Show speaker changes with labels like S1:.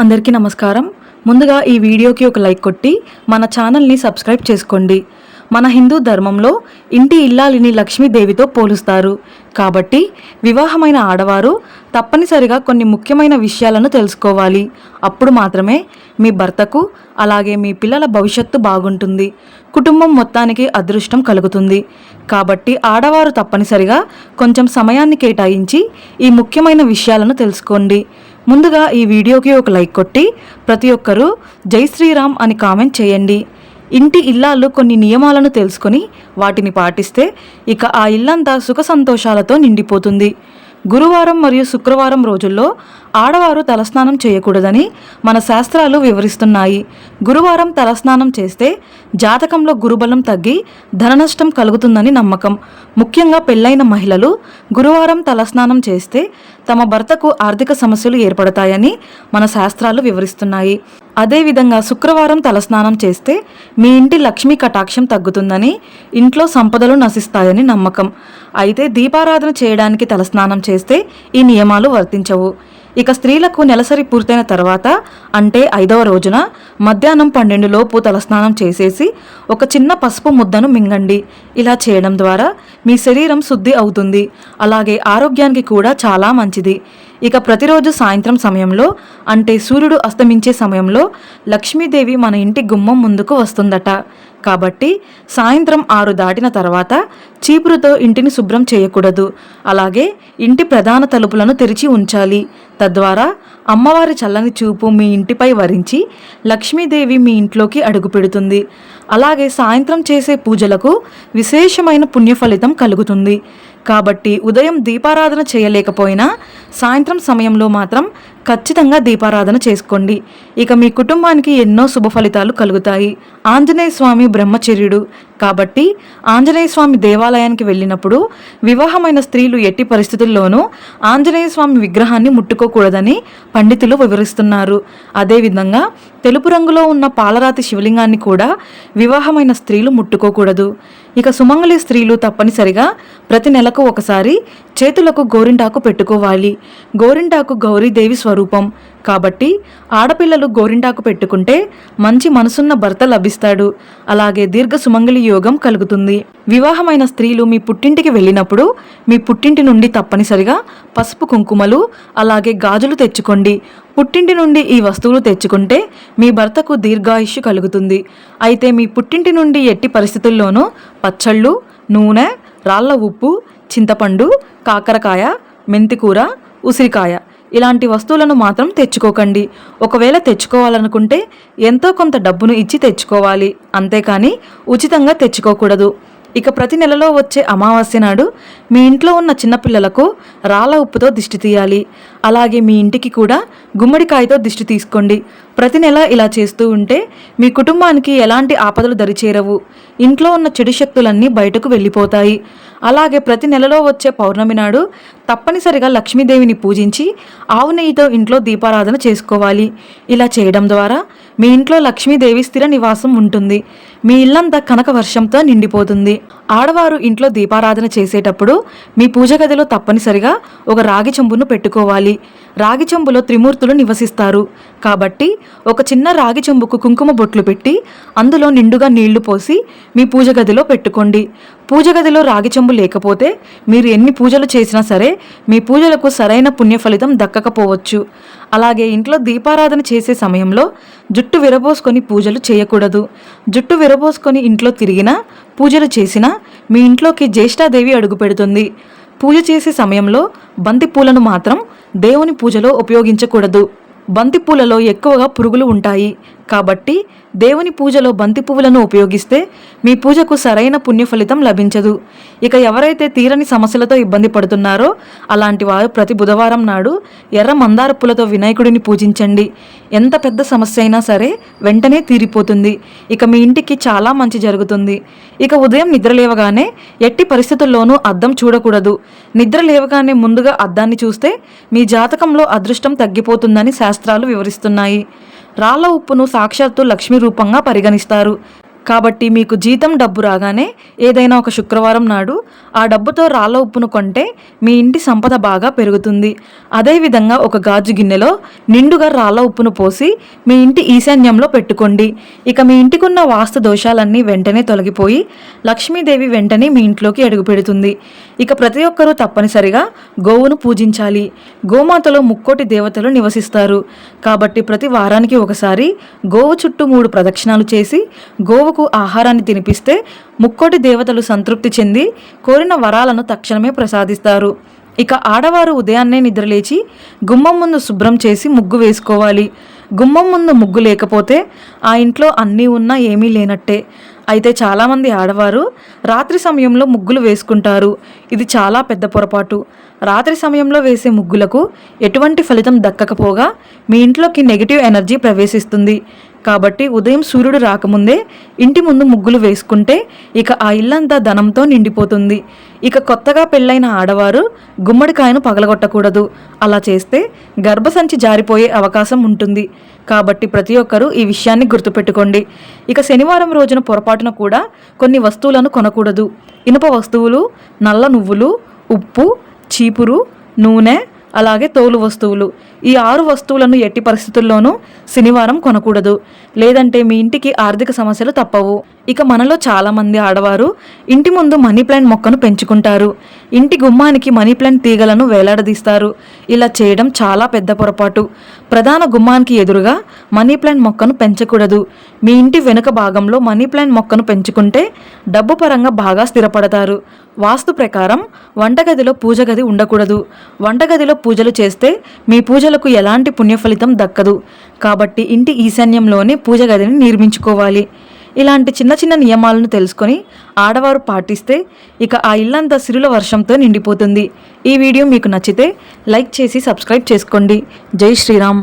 S1: అందరికీ నమస్కారం. ముందుగా ఈ వీడియోకి ఒక లైక్ కొట్టి మన ఛానల్ని సబ్స్క్రైబ్ చేసుకోండి. మన హిందూ ధర్మంలో ఇంటి ఇల్లాలిని లక్ష్మీదేవితో పోలుస్తారు. కాబట్టి వివాహమైన ఆడవారు తప్పనిసరిగా కొన్ని ముఖ్యమైన విషయాలను తెలుసుకోవాలి. అప్పుడు మాత్రమే మీ భర్తకు అలాగే మీ పిల్లల భవిష్యత్తు బాగుంటుంది. కుటుంబం మొత్తానికి అదృష్టం కలుగుతుంది. కాబట్టి ఆడవారు తప్పనిసరిగా కొంచెం సమయాన్ని కేటాయించి ఈ ముఖ్యమైన విషయాలను తెలుసుకోండి. ముందుగా ఈ వీడియోకి ఒక లైక్ కొట్టి ప్రతి ఒక్కరూ జై శ్రీరామ్ అని కామెంట్ చేయండి. ఇంటి ఇల్లాలు కొన్ని నియమాలను తెలుసుకొని వాటిని పాటిస్తే ఇక ఆ ఇల్లంతా సుఖ సంతోషాలతో నిండిపోతుంది. గురువారం మరియు శుక్రవారం రోజుల్లో ఆడవారు తలస్నానం చేయకూడదని మన శాస్త్రాలు వివరిస్తున్నాయి. గురువారం తలస్నానం చేస్తే జాతకంలో గురుబలం తగ్గి ధననష్టం కలుగుతుందని నమ్మకం. ముఖ్యంగా పెళ్ళైన మహిళలు గురువారం తలస్నానం చేస్తే తమ భర్తకు ఆర్థిక సమస్యలు ఏర్పడతాయని మన శాస్త్రాలు వివరిస్తున్నాయి. అదేవిధంగా శుక్రవారం తలస్నానం చేస్తే మీ ఇంటి లక్ష్మీ కటాక్షం తగ్గుతుందని ఇంట్లో సంపదలు నశిస్తాయని నమ్మకం. అయితే దీపారాధన చేయడానికి తలస్నానం చేస్తే ఈ నియమాలు వర్తించవు. ఇక స్త్రీలకు నెలసరి పూర్తయిన తర్వాత అంటే ఐదవ రోజున మధ్యాహ్నం పన్నెండు లోపు తలస్నానం చేసేసి ఒక చిన్న పసుపు ముద్దను మింగండి. ఇలా చేయడం ద్వారా మీ శరీరం శుద్ధి అవుతుంది. అలాగే ఆరోగ్యానికి కూడా చాలా మంచిది. ఇక ప్రతిరోజు సాయంత్రం సమయంలో అంటే సూర్యుడు అస్తమించే సమయంలో లక్ష్మీదేవి మన ఇంటి గుమ్మం ముందుకు వస్తుందట. కాబట్టి సాయంత్రం ఆరు దాటిన తర్వాత చీపురుతో ఇంటిని శుభ్రం చేయకూడదు. అలాగే ఇంటి ప్రధాన తలుపులను తెరిచి ఉంచాలి. తద్వారా అమ్మవారి చల్లని చూపు మీ ఇంటిపై వరించి లక్ష్మీదేవి మీ ఇంట్లోకి అడుగుపెడుతుంది అలాగే సాయంత్రం చేసే పూజలకు విశేషమైన పుణ్య ఫలితం కలుగుతుంది. కాబట్టి ఉదయం దీపారాధన చేయలేకపోయినా సాయంత్రం సమయంలో మాత్రం ఖచ్చితంగా దీపారాధన చేసుకోండి. ఇక మీ కుటుంబానికి ఎన్నో శుభ ఫలితాలు కలుగుతాయి. ఆంజనేయ స్వామి బ్రహ్మచర్యుడు. కాబట్టి ఆంజనేయ స్వామి దేవాలయానికి వెళ్ళినప్పుడు వివాహమైన స్త్రీలు ఎట్టి పరిస్థితుల్లోనూ ఆంజనేయ స్వామి విగ్రహాన్ని ముట్టుకోకూడదని పండితులు వివరిస్తున్నారు. అదేవిధంగా తెలుపు రంగులో ఉన్న పాలరాతి శివలింగాన్ని కూడా వివాహమైన స్త్రీలు ముట్టుకోకూడదు. ఇక సుమంగళి స్త్రీలు తప్పనిసరిగా ప్రతి నెలకు ఒకసారి చేతులకు గోరింటాకు పెట్టుకోవాలి. గోరింటాకు గౌరీదేవి స్వరూపం రూపం. కాబట్టి ఆడపిల్లలు గోరింటాకు పెట్టుకుంటే మంచి మనసున్న భర్త లభిస్తాడు. అలాగే దీర్ఘ సుమంగళి యోగం కలుగుతుంది. వివాహమైన స్త్రీలు మీ పుట్టింటికి వెళ్ళినప్పుడు మీ పుట్టింటి నుండి తప్పనిసరిగా పసుపు కుంకుమలు అలాగే గాజులు తెచ్చుకోండి. పుట్టింటి నుండి ఈ వస్తువులు తెచ్చుకుంటే మీ భర్తకు దీర్ఘాయుష్యు కలుగుతుంది. అయితే మీ పుట్టింటి నుండి ఎట్టి పరిస్థితుల్లోనూ పచ్చళ్ళు నూనె రాళ్ళ ఉప్పు చింతపండు కాకరకాయ మెంతికూర ఉసిరికాయ ఇలాంటి వస్తువులను మాత్రం తెచ్చుకోకండి. ఒకవేళ తెచ్చుకోవాలనుకుంటే ఎంతో కొంత డబ్బును ఇచ్చి తెచ్చుకోవాలి. అంతేకాని ఉచితంగా తెచ్చుకోకూడదు. ఇక ప్రతి నెలలో వచ్చే అమావాస్య నాడు మీ ఇంట్లో ఉన్న చిన్నపిల్లలకు రాళ్ళ ఉప్పుతో దిష్టి తీయాలి. అలాగే మీ ఇంటికి కూడా గుమ్మడికాయతో దిష్టి తీసుకోండి. ప్రతి నెల ఇలా చేస్తూ ఉంటే మీ కుటుంబానికి ఎలాంటి ఆపదలు దరిచేరవు. ఇంట్లో ఉన్న చెడు శక్తులన్నీ బయటకు వెళ్ళిపోతాయి. అలాగే ప్రతి నెలలో వచ్చే పౌర్ణమి నాడు తప్పనిసరిగా లక్ష్మీదేవిని పూజించి ఆవు నెయ్యితో ఇంట్లో దీపారాధన చేసుకోవాలి. ఇలా చేయడం ద్వారా మీ ఇంట్లో లక్ష్మీదేవి స్థిర నివాసం ఉంటుంది. మీ ఇల్లంతా కనక వర్షంతో నిండిపోతుంది. ఆడవారు ఇంట్లో దీపారాధన చేసేటప్పుడు మీ పూజ గదిలో తప్పనిసరిగా ఒక రాగి చెంబును పెట్టుకోవాలి. రాగి చెంబులో త్రిమూర్తులు నివసిస్తారు. కాబట్టి ఒక చిన్న రాగి చెంబుకు కుంకుమ బొట్లు పెట్టి అందులో నిండుగా నీళ్ళు పోసి మీ పూజ గదిలో పెట్టుకోండి. పూజ గదిలో రాగి చెంబు లేకపోతే మీరు ఎన్ని పూజలు చేసినా సరే మీ పూజలకు సరైన పుణ్య ఫలితం దక్కకపోవచ్చు. అలాగే ఇంట్లో దీపారాధన చేసే సమయంలో జుట్టు విరబోసుకొని పూజలు చేయకూడదు. జుట్టు విరబోసుకొని ఇంట్లో తిరిగినా పూజలు చేసినా మీ ఇంట్లోకి జ్యేష్ఠాదేవి అడుగు పెడుతుంది. పూజ చేసే సమయంలో బంతి పూలను మాత్రం దేవుని పూజలో ఉపయోగించకూడదు. బంతి పూలలో ఎక్కువగా పురుగులు ఉంటాయి. కాబట్టి దేవుని పూజలో బంతి పువ్వులను ఉపయోగిస్తే మీ పూజకు సరైన పుణ్య ఫలితం లభించదు. ఇక ఎవరైతే తీరని సమస్యలతో ఇబ్బంది పడుతున్నారో అలాంటి వారు ప్రతి బుధవారం నాడు ఎర్ర మందార పూలతో వినాయకుడిని పూజించండి. ఎంత పెద్ద సమస్య అయినా సరే వెంటనే తీరిపోతుంది. ఇక మీ ఇంటికి చాలా మంచి జరుగుతుంది. ఇక ఉదయం నిద్ర లేవగానే ఎట్టి పరిస్థితుల్లోనూ అద్దం చూడకూడదు. నిద్ర లేవగానే ముందుగా అద్దాన్ని చూస్తే మీ జాతకంలో అదృష్టం తగ్గిపోతుందని శాస్త్రాలు వివరిస్తున్నాయి. రాళ్ళ ఉప్పును సాక్షాత్తు లక్ష్మీ రూపంగా పరిగణిస్తారు. కాబట్టి మీకు జీతం డబ్బు రాగానే ఏదైనా ఒక శుక్రవారం నాడు ఆ డబ్బుతో రాళ్ళ ఉప్పును కొంటే మీ ఇంటి సంపద బాగా పెరుగుతుంది. అదేవిధంగా ఒక గాజు గిన్నెలో నిండుగా రాళ్ళ ఉప్పును పోసి మీ ఇంటి ఈశాన్యంలో పెట్టుకోండి. ఇక మీ ఇంటికున్న వాస్తు దోషాలన్నీ వెంటనే తొలగిపోయి లక్ష్మీదేవి వెంటనే మీ ఇంట్లోకి అడుగుపెడుతుంది ఇక ప్రతి ఒక్కరూ తప్పనిసరిగా గోవును పూజించాలి. గోమాతలో ముక్కోటి దేవతలు నివసిస్తారు. కాబట్టి ప్రతి వారానికి ఒకసారి గోవు చుట్టూ మూడు ప్రదక్షిణాలు చేసి గోవుకు ఆహారాన్ని తినిపిస్తే ముక్కోటి దేవతలు సంతృప్తి చెంది కోరిన వరాలను తక్షణమే ప్రసాదిస్తారు. ఇక ఆడవారు ఉదయాన్నే నిద్రలేచి గుమ్మం ముందు శుభ్రం చేసి ముగ్గు వేసుకోవాలి. గుమ్మం ముందు ముగ్గు లేకపోతే ఆ ఇంట్లో అన్నీ ఉన్నా ఏమీ లేనట్టే. అయితే చాలామంది ఆడవారు రాత్రి సమయంలో ముగ్గులు వేసుకుంటారు. ఇది చాలా పెద్ద పొరపాటు. రాత్రి సమయంలో వేసే ముగ్గులకు ఎటువంటి ఫలితం దక్కకపోగా మీ ఇంట్లోకి నెగిటివ్ ఎనర్జీ ప్రవేశిస్తుంది. కాబట్టి ఉదయం సూర్యుడు రాకముందే ఇంటి ముందు ముగ్గులు వేసుకుంటే ఇక ఆ ఇల్లంతా ధనంతో నిండిపోతుంది. ఇక కొత్తగా పెళ్ళైన ఆడవారు గుమ్మడికాయను పగలగొట్టకూడదు. అలా చేస్తే గర్భసంచి జారిపోయే అవకాశం ఉంటుంది. కాబట్టి ప్రతి ఒక్కరూ ఈ విషయాన్ని గుర్తుపెట్టుకోండి. ఇక శనివారం రోజున పొరపాటున కూడా కొన్ని వస్తువులను కొనకూడదు. ఇనుప వస్తువులు నల్ల నువ్వులు ఉప్పు చీపురు నూనె అలాగే తోలు వస్తువులు. ఈ ఆరు వస్తువులను ఎట్టి పరిస్థితుల్లోనూ శనివారం కొనకూడదు. లేదంటే మీ ఇంటికి ఆర్థిక సమస్యలు తప్పవు. ఇక మనలో చాలామంది ఆడవారు ఇంటి ముందు మనీ ప్లాంట్ మొక్కను పెంచుకుంటారు. ఇంటి గుమ్మానికి మనీ ప్లాంట్ తీగలను వేలాడదీస్తారు. ఇలా చేయడం చాలా పెద్ద పొరపాటు. ప్రధాన గుమ్మానికి ఎదురుగా మనీ ప్లాంట్ మొక్కను పెంచకూడదు. మీ ఇంటి వెనుక భాగంలో మనీ ప్లాంట్ మొక్కను పెంచుకుంటే డబ్బు పరంగా బాగా స్థిరపడతారు. వాస్తు ప్రకారం వంటగదిలో పూజ గది ఉండకూడదు. వంటగదిలో పూజలు చేస్తే మీ పూజ పూజలకు ఎలాంటి పుణ్యఫలితం దక్కదు. కాబట్టి ఇంటి ఈశాన్యంలోనే పూజ గదిని నిర్మించుకోవాలి. ఇలాంటి చిన్న చిన్న నియమాలను తెలుసుకొని ఆడవారు పాటిస్తే ఇక ఆ ఇల్లంతా సిరుల వర్షంతో నిండిపోతుంది. ఈ వీడియో మీకు నచ్చితే లైక్ చేసి సబ్స్క్రైబ్ చేసుకోండి. జై శ్రీరామ్.